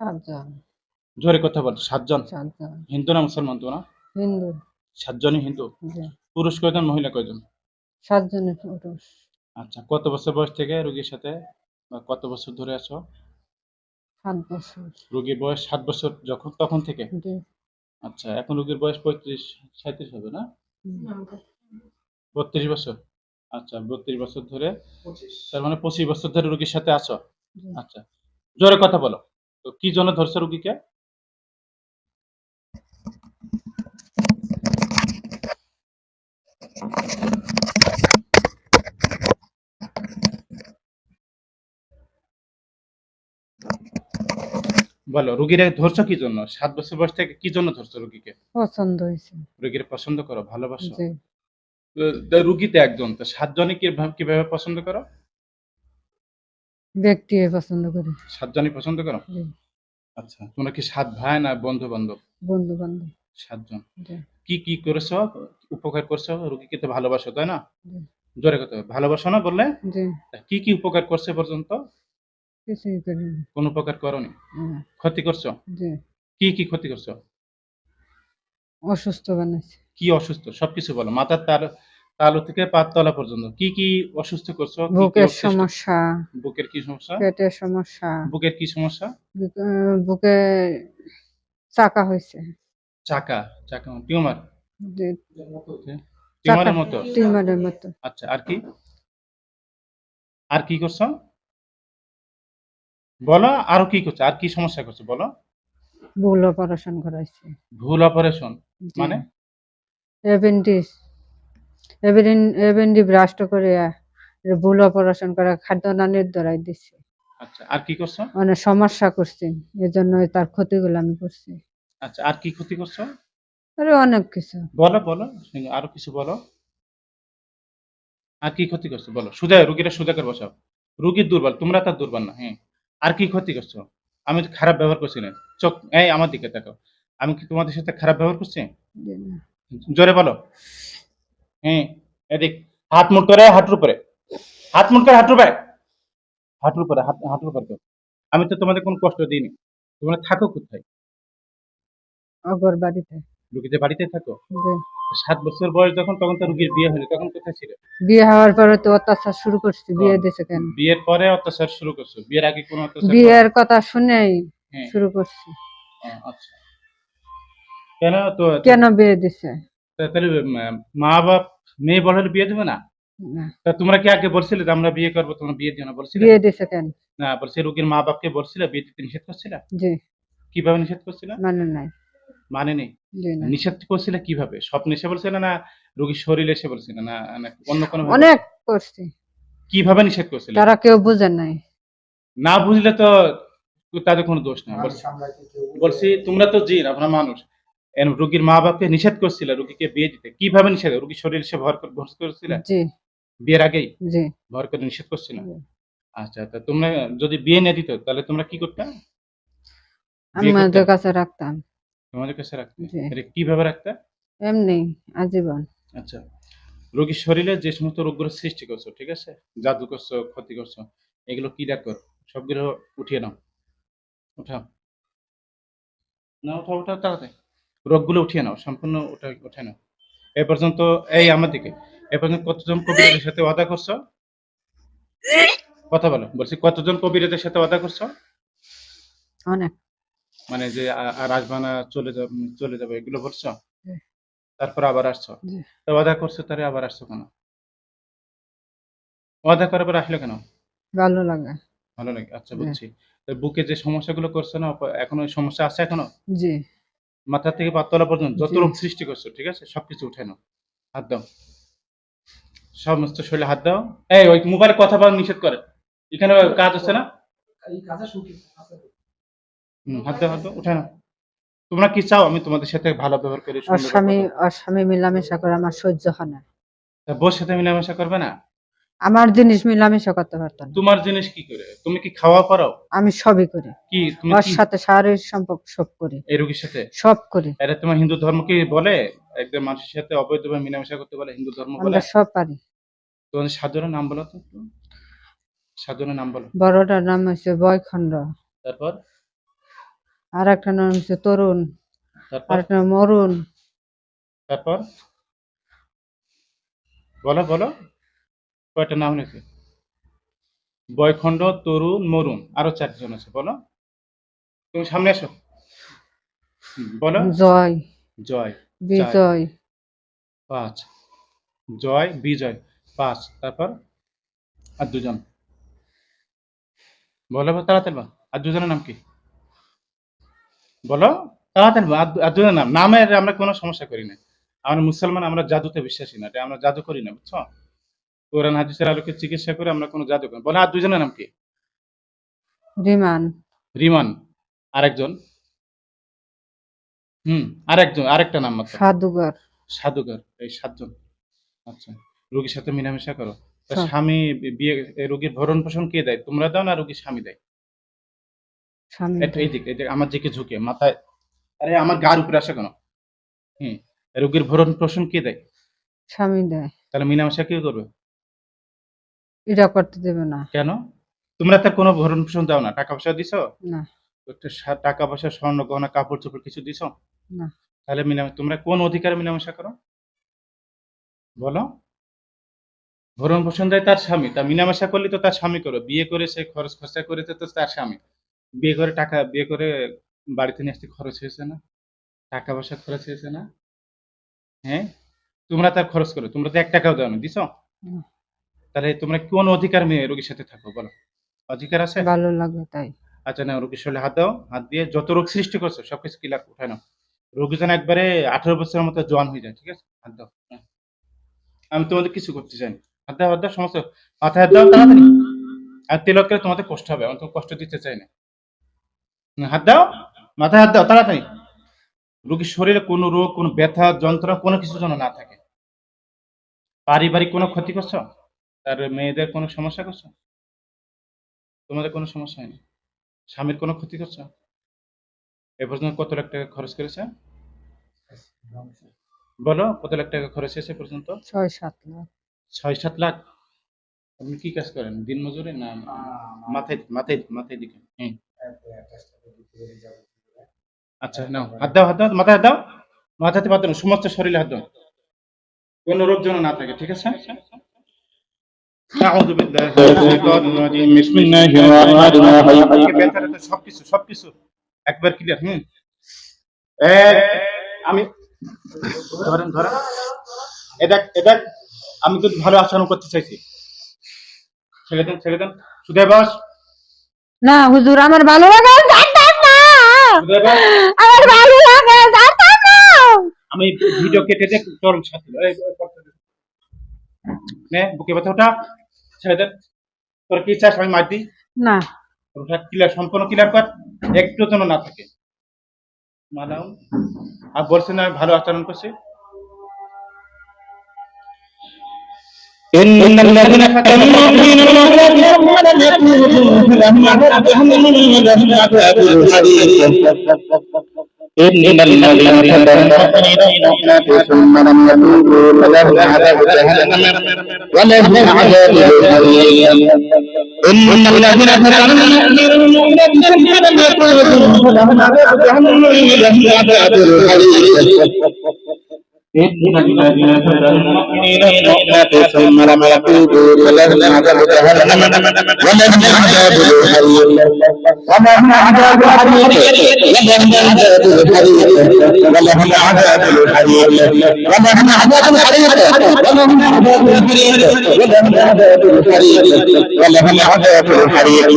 সাতজন। জোরে কথা বল সাতজন? সাতজন। হিন্দু না মুসলমান তোমরা? হিন্দু। সাতজনই হিন্দু? পুরুষ কয়জন মহিলা কয়জন? সাতজনের পুরুষ। আচ্ছা কত বছর বয়স থেকে রোগীর সাথে বা কত বছর ধরে আছো? সাত বছর। রোগীর বয়স সাত বছর যখন তখন থেকে? আচ্ছা এখন রোগীর বয়স পঁয়ত্রিশ সাঁত্রিশ হবে না? বত্রিশ বছর। আচ্ছা বত্রিশ বছর ধরে? তার মানে পঁচিশ বছর ধরে রোগীর সাথে আছো? আচ্ছা জোরে কথা বলো। তো কি জন্য ধরছো রোগীকে? বলো রুগীরা ধরছো কি জন্য? সাত বছর বয়স থেকে কি জন্য ধরছো রুগীকে? পছন্দ হয়েছে। রুগীর পছন্দ করো ভালোবাসো। রুগীতে একজন তো সাতজনই কীভাবে কীভাবে পছন্দ করো? ব্যক্তি পছন্দ করি। সাতজনই পছন্দ করো? আচ্ছা তোমরা কি সাত ভাই না বন্ধু বান্ধব বন্ধু বান্ধব সাতজন কি কি করেছ? উপকার করছ? রুগীকে তো ভালোবাসো তাই না? জোরে কথা ভালোবাসো না বললে? কি কি উপকার করছে পর্যন্ত? কিছুই করি না। কোন উপকার করনি? ক্ষতি করছ? কি কি ক্ষতি করছ? অসুস্থ বানাইছে। কি অসুস্থ? সবকিছু বলো। মাথার তার তালু থেকে পাত তলা পর্যন্ত। কি কি অসুস্থ করছ? বুকের সমস্যা। বুকের কি সমস্যা? পেটের সমস্যা। বুকের কি সমস্যা? বুকে চাকা হয়েছে। চাকা চাকা টিউমার? টিউমারের মতো? টিউমারের মতো। আচ্ছা আর কি? আর কি করছ? বলো আরও কি করছ? আর কি সমস্যা করছ? বলো। ভুল অপারেশন করাইছে। ভুল অপারেশন? মানে? এভেন্টিস এভেন্টি ব্রাস্ট করে ভুল অপারেশন করে খাদ্য নানের ধরাই দিছে। আচ্ছা আর কি করছ? অনেক সমস্যা করছি এজন্য তার ক্ষতিগুলো আমি করছি। আচ্ছা আর কি ক্ষতি করছ? আরে অনেক কিছু। বলো বলো আরও কিছু বলো। আর কি ক্ষতি করছ? বলো সুজা রুগীরা সুজা করে বসাও। রুগীর দুর্বল তোমরা তার দুর্বল না হ্যাঁ। আর কি ক্ষতি করছ? আমি তো খারাপ ব্যবহার করছি না। চোখ এই আমার দিকে দেখো আমি কি তোমাদের সাথে খারাপ ব্যবহার করছি? জোরে বলো। হ্যাঁ এদিক হাত মুট করে হাঁটুর উপরে। হাত মুট করে হাঁটুর উপরে। হাঁটুর উপরে হাঁটুর উপরে। আমি তো তোমাদের কোনো কষ্ট দিইনি। তোমরা থাকো কোথায়? অগর বাড়িতে। রুগীদের বাড়িতে থাকো? সাত বছর বয়স যখন তখন তো রুগীর বিয়ে হয়নি তখন কোথায় ছিল? বিয়ে হওয়ার পরে তো অত্যাচার শুরু করছি বিয়ে দিছে কেন? বিয়ের পরে অত্যাচার শুরু করছ? বিয়ের আগে কোনো অত্যাচার বিয়ের কথা শুনেই হ্যাঁ। শুরু করছি। আচ্ছা। কেন তো কেন বিয়ে দিছে? তাহলে মা বাপ মেয়ে বড় হলে বিয়ে দেবে না? না, তা তোমরা কি আগে বলছিলে যে আমরা বিয়ে করব তোমরা বিয়ে দিও না বলছিলে? বিয়ে দিছে কেন? না বলছে রুগীর মা বাপকে বলছিলে বিয়ে দিতে নিষেধ করছিলে? জি। কীভাবে নিষেধ করছিলে? মানে নাই। মানে নেই? নিষেধ করছিলে কীভাবে? স্বপ্ন এসে বলছিলে না রোগীর শরীর এসে বলছিলে না না অন্য কোনো অনেক করছি। কীভাবে নিষেধ করছিলে? তারা কেউ বুঝে নাই। না বুঝলে তো তাদের কোনো দোষ নেই। বলছি বলছি তোমরা তো জিন আমরা মানুষ। রোগীর মা বাপকে নিষেধ করছিলে রোগীকে বিয়ে দিতে। কীভাবে নিষেধ? রোগীর শরীর সে ভর করে ভর করছিলে? বিয়ের আগেই? ভর করে নিষেধ করছিলে। আচ্ছা তা তোমরা যদি বিয়ে না দিত তাহলে তোমরা কি করতে? আমাদের কাছে রাখতাম। তোমাদের কাছে রাখতে? এটা কীভাবে রাখতে? এমনি আজীবন। আচ্ছা রোগীর শরীরে যে সমস্ত রোগগুলো সৃষ্টি করছ ঠিক আছে? জাদু করছ ক্ষতি করছ এগুলো কি ডাক কর? সবগুলো উঠিয়ে নাও। উঠাও। না উঠাও উঠাও তাড়াতাড়ি। রোগগুলো উঠিয়ে নাও সম্পূর্ণ উঠে উঠে নাও। এ পর্যন্ত এই আমার দিকে। এ পর্যন্ত কতজন কবিরাজের সাথে ওয়াদা করছ? কথা বলো বলছি কতজন কবিরাজের সাথে ওয়াদা করছ? অনেক। মানে যে আ- আর আসবে না চলে যাবে চলে যাবে এগুলো বলছো? তারপর আবার আসছো? ওয়াদা করছ তারে আবার আসছো কেন? ওয়াদা করার পর আসলে কেন? ভালো লাগে। ভালো লাগে আচ্ছা। বুঝছি। বুকে যে সমস্যাগুলো করছ না এখনও ওই সমস্যা আছে এখনও? জি। মাথা থেকে পাতলা পর্যন্ত যত রোগ সৃষ্টি করছ ঠিক আছে? সবকিছু উঠে নাও। হাত দাও। সমস্ত শরীরে হাত দাও। এই ওই মোবাইলে কথা বলা নিষেধ করে। এখানে কাজ হচ্ছে না? হুম, হাত দাও হাত দাও উঠে নাও। তোমরা কি চাও? আমি তোমাদের সাথে ভালো ব্যবহার করি স্বামী ব্যবহার স্বামী মিলামেশা করে আমার সহ্য হয় না। বউর সাথে মিলামেশা করবে না? আমার জিনিস মিলামেশা করতে পারতো না। তোমার জিনিস কি করে? তুমি কি খাওয়া পারো আমি সবই করি। কি তুমি ওর কি? সাথে শারীরিক সম্পর্ক সব করি। এই রোগীর সাথে? সব করি। এটা তোমার হিন্দু ধর্ম কি বলে? একদম মানুষের সাথে অবৈধভাবে মিলামেশা করতে বলে হিন্দু ধর্ম বলে? আমরা সব পারি। তোমার সাধনের নাম বলো তো একটু। সাধনের নাম বলো। বড়টার নাম হচ্ছে বয়খণ্ড। তারপর? আর একটা নাম হচ্ছে তরুণ। আর তারপর? একটা নাম তারপর? বলো বলো। কয়টা নাম হয়েছে? বয়খণ্ড তরুণ মরুণ আরও চারজন আছে বলো। তুমি সামনে আসো। বলো। জয়। জয়। বিজয়। পাঁচ। জয় বিজয়। পাঁচ। তারপর? আর দুজন। বলো তাড়াতাড়ি। আর দুজনের নাম কি? বলো তাড়াতাড়ি। আর আর দুজনের নাম। নামের আমরা কোনো সমস্যা করি না। আমরা মুসলমান আমরা জাদুতে বিশ্বাসী না। এটা আমরা জাদু করি না বুঝছ? কোরআন হাদিসের আলোকে চিকিৎসা করে আমরা কোনো জাদু করি। বলো আর দুজনের নাম কি? রিমান। রিমান। আরেকজন? হুম আরেকজন আরেকটা নাম মাত্র। সাধুগর সাধুকার এই সাতজন। আচ্ছা রোগীর সাথে মিলামেশা করো। স্বামী বিয়ে রোগীর ভরণ পোষণ কে দেয়? তোমরা দাও না রোগীর স্বামী দেয়? এই দিক এই দিক, আমার দিকে ঝুঁকে মাথায় আরে আমার গার উপরে আসে কেন? হুম রোগীর ভরণ পোষণ কে দেয়? স্বামী দেয়। তাহলে মিলামেশা কে করবে? এটা করতে দেবে না। কেন? তোমরা তো কোনো ভরণ পোষণ দাও না। টাকা পয়সা দিছো? না। একটা টাকা পয়সা স্বর্ণ গহনা কাপড় চোপড় কিছু দিছো? না। তাহলে মিলামেশা তোমরা কোন অধিকারে মিলামেশা করো? বলো। ভরণ পোষণ দেয় তার স্বামী। তা মিলামেশা করলে তো তার স্বামী করো বিয়ে করে সে খরচ খরচা করেছে তো তার স্বামী। বিয়ে করে টাকা বিয়ে করে বাড়িতে নিয়ে আসতে খরচ হয়েছে না? টাকা পয়সা খরচ হয়েছে না? হ্যাঁ? তোমরা তার খরচ করো। তোমরা তো এক টাকাও দাও না। দিছো। তাহলে তোমরা কোন অধিকার মেয়ে রোগীর সাথে থাকো বলো? অধিকার আছে? ভালো লাগে তাই। আচ্ছা না রোগীর শরীরে হাত দাও হাত দিয়ে যত রোগ সৃষ্টি করছ সবকিছু ক্লিয়ার উঠায় নাও। রোগী যেন একবারে আঠারো বছরের মতো জোয়ান হয়ে যায় ঠিক আছে? হাত দাও হ্যাঁ। আমি তোমাদের কিছু করতে চাই হাত দাও হাত দাও সমস্ত মাথায় হাত দাও তাড়াতাড়ি। আর তেলত করে তোমাদের কষ্ট হবে আমি তো কষ্ট দিতে চাই না। হাত দাও মাথায় হাত দাও তাড়াতাড়ি। রোগীর শরীরে কোনো রোগ কোনো ব্যথা যন্ত্রণা কোনো কিছু যেন না থাকে। পারিবারিক কোনো ক্ষতি করছ? তার মেয়েদের কোনো সমস্যা করছ? তোমাদের কোনো সমস্যা হয়নি? স্বামীর কোনো ক্ষতি করছ? এ পর্যন্ত কত লাখ টাকা খরচ করেছে? বলো কত লাখ টাকা খরচ হয়েছে এ পর্যন্ত? ছয় সাত লাখ। ছয় সাত লাখ? আপনি কি কাজ করেন? দিন মজুরি না মাথায় মাথায় মাথায় দিকে? হুম। আচ্ছা নাও হাত দাও হাত দাও মাথায় হাত দাও। মাথাতে পাত সমস্ত শরীরে হাত দাও। কোন রোগ যেন না থাকে ঠিক আছে? সবকিছু সবকিছু একবার ক্লিয়ার হুম আমি ধরেন ধরেন এটা এটা আমি তো ভালো আচরণ করতে চাইছি ছেড়ে দেন ছেড়ে দেন সুদয় বস না হুজুর আমার ভালো লাগে জানতাম না আমার ভালো লাগে জানতাম না আমি ভিডিও কেটে চরম সাথে। নে বুকে ব্যথা ওটা ছেড়ে দেন তোর কি চাস আমি মার দিই না ওটা ক্লিয়ার সম্পূর্ণ ক্লিয়ার কর একটু যেন না থাকে মানাও আর বলছেন আমি ভালো আচরণ করছি إن الذين فتنوا المؤمنين والمؤمنات ولم يتوبوا لهم عذاب جهنم ولهم عذاب الحريق إن الذين فتنوا المؤمنين والمؤمنات ثم لم يتوبوا فلهم عذاب جهنم ولهم عذاب الحريق إن الذين فتنوا المؤمنين والمؤمنات ثم لم يتوبوا فلهم عذاب جهنم ولهم عذاب الحريق إن المؤمنين المؤمنات ثم لم يتوبوا ولهم عذاب جهنم ولهم عذاب الحريق ولهم عذاب الحريق ولهم عذاب الحريق ولهم عذاب الحريق ولهم عذاب الحريق ولهم عذاب الحريق ولهم عذاب الحريق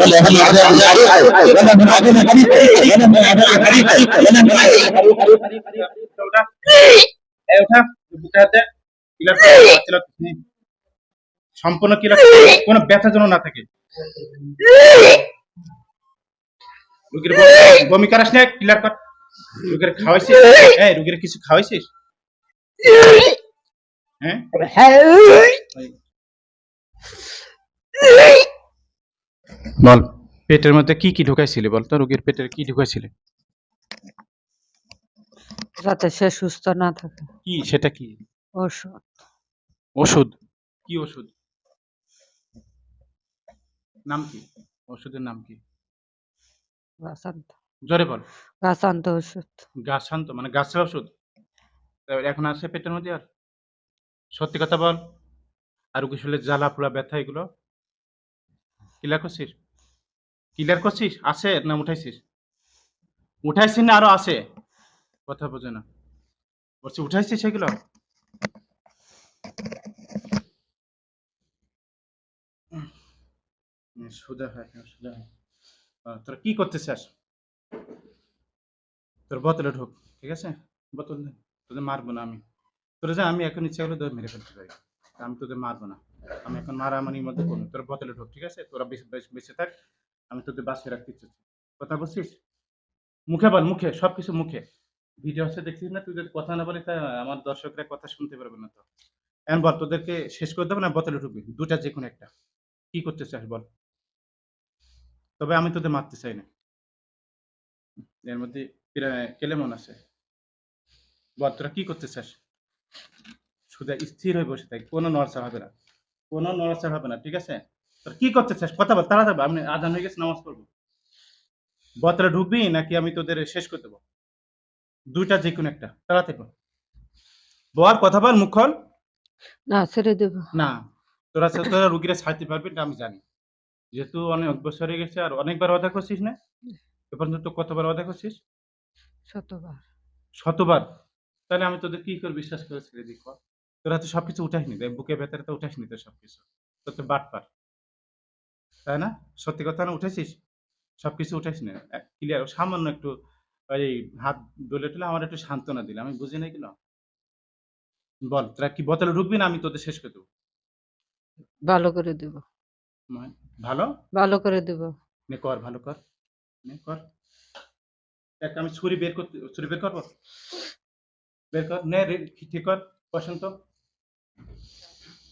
ولهم عذاب الحريق ولهم عذاب الحريق ولهم عذاب الحريق ولهم عذاب الحريق ولهم عذاب الحريق ওঠা বুকে হাত। সম্পূর্ণ ক্লিয়ার কোনো ব্যথা যেন না থাকে রুগীর বমি- করাস না ক্লিয়ার কর রুগীর খাওয়াইছিস এই রুগীর কিছু খাওয়াইছিস হ্যাঁ বল। পেটের মধ্যে কি কি ঢুকাইছিলি বল তো? রোগীর পেটের কি ঢুকাইছিলি? যাতে সে সুস্থ না থাকে। কি? সেটা কি? ওষুধ। ওষুধ? কি ওষুধ? নাম কি? ওষুধের নাম কি? বাসান্ত জোরে বল। গাছ আনতে ওষুধ। গাছ শান্ত মানে গাছের ওষুধ? এখন আছে পেটের মধ্যে আর? সত্যি কথা বল। আর কিছু শরীরে জ্বালা পোড়া ব্যথা এগুলো? ক্লিয়ার করছিস? ক্লিয়ার করছিস? আছে না উঠাইছিস? উঠাইছিস না আরও আছে? কথা বোঝে না। বলছি উঠাইছিস সেগুলো? সোজা হয় হ্যাঁ, সোজা তোরা কি করতে চাস তোর বোতলে ঢোক ঠিক আছে? বোতল তোদের মারবো না আমি। তোরা যা আমি এখন ইচ্ছা করলে তোদের মেরে ফেলতে পারি। আমি তোদের মারবো না। আমি এখন মারামারির মধ্যে করব তোর বোতলে ঢোক ঠিক আছে? তোরা বেঁচে থাক। আমি তোদের বাঁচিয়ে রাখতে ইচ্ছে কথা বলছিস? মুখে বল মুখে সব কিছু মুখে। ভিডিও হচ্ছে দেখছিস না? তুই যদি কথা না বলে তা আমার দর্শকরা কথা শুনতে পারবে না তো। এখন বল তোদেরকে শেষ করে দেবো না? বোতলে ঢুকবি। দুটা যে কোনো একটা। কি করতে চাস বল। তবে আমি তোদের মারতে চাই না। এর মধ্যে কেলেমন আছে। বল তোরা কি করতে চাস? শুধু স্থির হয়ে বসে থাকি। কোনো নড়চড় হবে না। কোনো নড়চড় হবে না ঠিক আছে? তোর কি করতে চাস? কথা বল তাড়াতাড়ি বল, আমি আজান হয়ে গেছে নামাজ পড়ব। বতরা ঢুকবি নাকি আমি তোদের শেষ করে দেবো? দুইটা যে কোনো একটা। তাড়াতাড়ি বল বল কথা বল মুখ খোল। না ছেড়ে দেব। না তোরা তোরা রুগীরা ছাড়তে পারবি এটা আমি জানি। যেহেতু অনেক বছর হয়ে গেছে আর অনেকবার অদা করছিস না? এ পর্যন্ত কতবার অদা করছিস? শতবার। শতবার? তাহলে আমি তোদের কি করে বিশ্বাস করে ছেড়ে দিই তোরা তো সবকিছু উঠাস নি বুকে ভেতরে তো উঠাস নি তো সবকিছু। তোর তো বাট পার। তাই না? সত্যি কথা না উঠেছিস? সবকিছু উঠাস না ক্লিয়ার সামান্য একটু ওই হাত ডলে টলে আমার একটু সান্ত্বনা দিলে। আমি বুঝি নাই কিনা? বল তোরা কি বোতলে ঢুকবি না আমি তোদের শেষ করে দেবো? ভালো করে দেব। মানে ভালো? ভালো করে দেব। নে কর ভালো কর। নে কর। দেখ আমি ছুরি বের করতে ছুরি বের করব? বের কর নে ঠিক কর বসন্ত।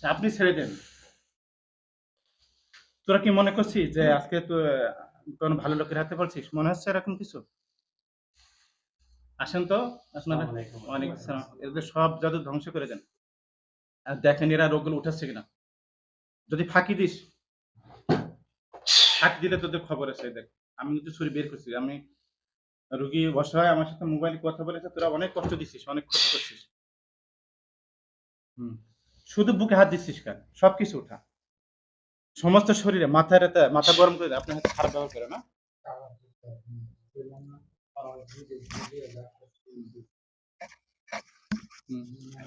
আপনি ছেড়ে দেন। তোরা কি মনে করছিস যে আজকে তো কোনো ভালো লোকের হাতে পড়ছিস মনে হচ্ছে এরকম কিছু? আসেন তো? আপনারা অনেক এদের সব জাদু ধ্বংস করে দেন। আর দেখেন এরা রোগগুলো উঠাচ্ছে কিনা। যদি ফাঁকি দিস ফাঁকি দিলে তোদের খবর আছে দেখ। আমি কিন্তু ছুরি বের করছি। আমি রুগী অসহায় আমার সাথে মোবাইলে কথা বলেছে তোরা অনেক কষ্ট দিচ্ছিস অনেক ক্ষতি করছিস। হুম। শুধু বুকে হাত দিচ্ছিস কেন? সবকিছু উঠা। সমস্ত শরীরে মাথায় মাথা গরম করে আপনার হাতে খারাপ ব্যবহার করে না।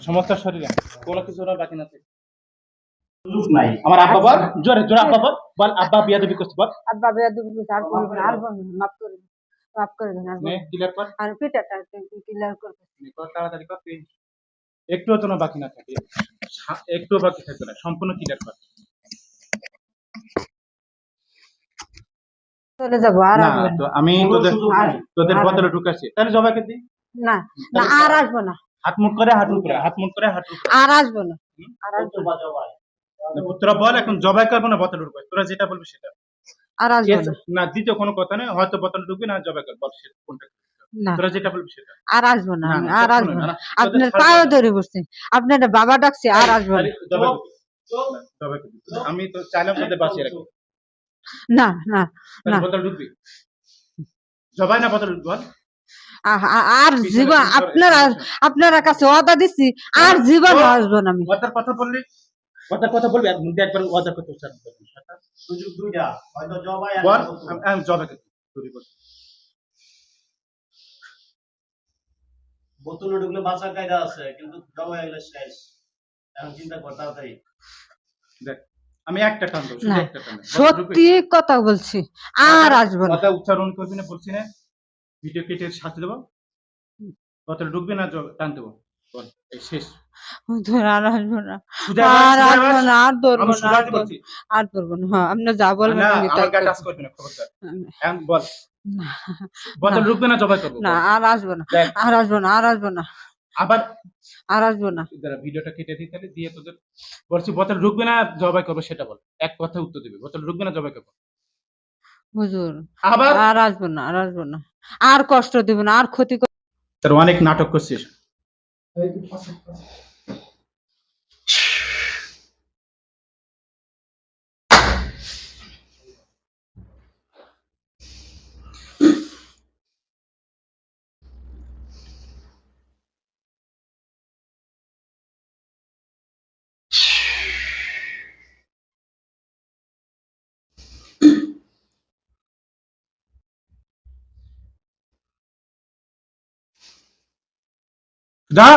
সমস্ত শরীরে। কোনো কিছু ওরা বাকি না থাকে। নাই। আমার আব্বা বল জোরে জোরে আব্বা বল বল আব্বা বিয়া দেবী করছে বল। আব্বা বেয়া দেব আর বলবেন আর বলবেন মাফ করে মাফ করে দেন আর নে ক্লিয়ার কর। আর পিটাটা ক্লিয়ার করবে কর, তাড়াতাড়ি কর তুই। একটুও যেন বাকি না থাকে। একটুও বাকি থাকবে না সম্পূর্ণ ক্লিয়ার কর। চলে যাব আর না আসব না। তো আমি তোদের তোদের আর- বদলে ঢুকাচ্ছি তাহলে জবাইকে দিই। না না আর আসব না। হাত করে হাত করে হাত আর আসব না। আর আসব না। তোরা বল এখন জবাই করব না ঢুকবে। তোরা যেটা বলবি সেটা। আর আসব না। না দ্বিতীয় কোনো কথা নেই হয়তো বতলে ঢুকবি না জবাই কর বল সেটা কোনটা না। তোরা যেটা বলবি সেটা। আর আসব না না, আমি, না, আর শোনো আসব না, না। না, আপনার তোদের পায়ে ধরে বসছি। আপনার বাবা ডাকছে আর আসব না। আরে, জবাই করবি। জবাই করবি। আমি তো চাইলাম তোদের বাঁচিয়ে রাখি না না না। জবাই না বদল ঢুকবি বল। আ- আ- আর জীবন আপনারা আপনারা কাছে ওয়াদা দিচ্ছি আর জীবন আসব না আমি। ওয়াদার কথা বললি ওয়াদার কথা বলবি মুখে একবার ওয়াদার কথা উচ্চারণ করবি সুযোগ দুইটা হয়তো জবাই আর আমি- জবাই। বোতলে ঢুকলে বাঁচার কায়দা আছে কিন্তু জবাই হলে শেষ। এখন চিন্তা কর তাড়াতাড়ি। দেখ আমি একটা টান দেবো শুধু একটা টান? সত্যি কথা বলছি আর আসব না। কথা উচ্চারণ করবি না বলছি না। ভিডিও কেটে সাথে দেবো। ঢুকবি না টান দেবো। শেষ। আর আসব না। আর আসব না আর ধরবো না আর ধরবো- না। হ্যাঁ আপনি যা বলবেন না বল। আর আসব না আর আসব না আর আসব না। আবার আর আসব না। যারা ভিডিওটা কেটে দিই তাহলে দিয়ে তোদের বলছি বোতল ঢুকবে না জবাই করব সেটা বল। এক কথা উত্তর দিবে। বোতল ঢুকবে না জবাই করব। হুজুর আবার? আর আসব না আর আসব না। আর কষ্ট দিব না আর ক্ষতি তোর অনেক নাটক করছিস। যা।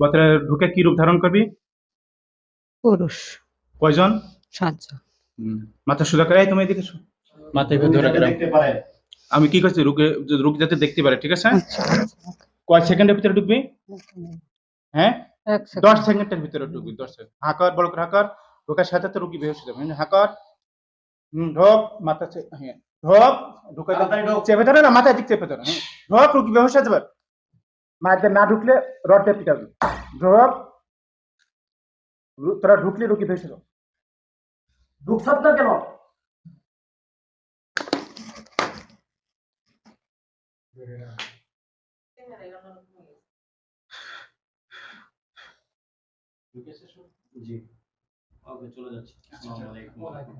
বতরে ঢুকে কি রূপ ধারণ করবি? পুরুষ। কয়জন? সাতজন। মাথা সোজা করে তুমি এদিকে। মাথা ধরে আমি কি করছি? রুকে রুক যাতে দেখতে পারে ঠিক আছে? আচ্ছা কয় সেকেন্ডের ভিতরে ঢুকবি? হ্যাঁ? দশ সেকেন্ডের ভিতরে ঢুকবি দশ সেকেন্ড। হাকার বড় করে হাকার। ঢোকার সাথে তো রুগী বেহস হয়ে যাবে। হাকার ঢোক মাথা হ্যাঁ ঢোক ঢুকে চেপে ধরে না মাথায় দিক চেপে ধরে। হ্যাঁ ঢোক রুগী হয়ে যাবে। মায়ের না ঢুকলে রড দিয়ে পিটাবি। ঢোক তোরা ঢুকলে রুগী হয়ে যাবে ঢুকছত না কেন? জি। ওকে চলে যাচ্ছি। আসসালামু আলাইকুম।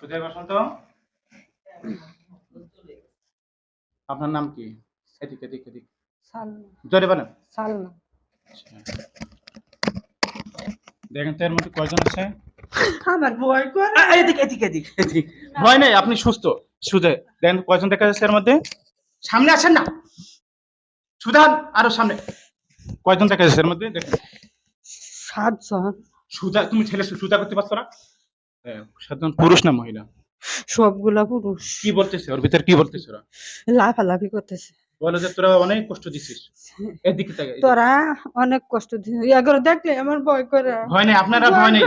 কোথায় বসন্ত? আপনার নাম কি? এদিক এদিক এদিক। সালনা জোরে বলেন সালনা দেখেন তো এর মধ্যে কয়জন আছে? আমার ভয় করে। এদিক এদিক এদিক এদিক। ভয় নেই আপনি সুস্থ। সুদে দেখেন কয়জন দেখা যাচ্ছে এর মধ্যে? সামনে আসেন না। সুধান আরও সামনে। কয়জন দেখা যাচ্ছে এর মধ্যে? সাতজন। সুধা তুমি ছেলে সু- সুধা করতে পারছ না? সাতজন পুরুষ না মহিলা? সবগুলা পুরুষ। কি বলতেছে? ওর ভিতরে কি বলতেছে ওরা? লাফালাফি করতেছে। বলে যে তোরা অনেক কষ্ট দিছিস। এদিকে এদিকে। তোরা অনেক কষ্ট দিস এগুলো দেখলে আমার ভয় করে। ভয় নেই আপনারা ভয় নেই।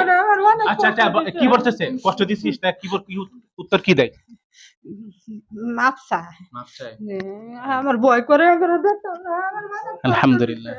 আচ্ছা আচ্ছা। কি বলতেছে? কষ্ট দিছিস? বল- কি উত্তর কি দেয়? আমার বয় করে আলহামদুলিল্লাহ।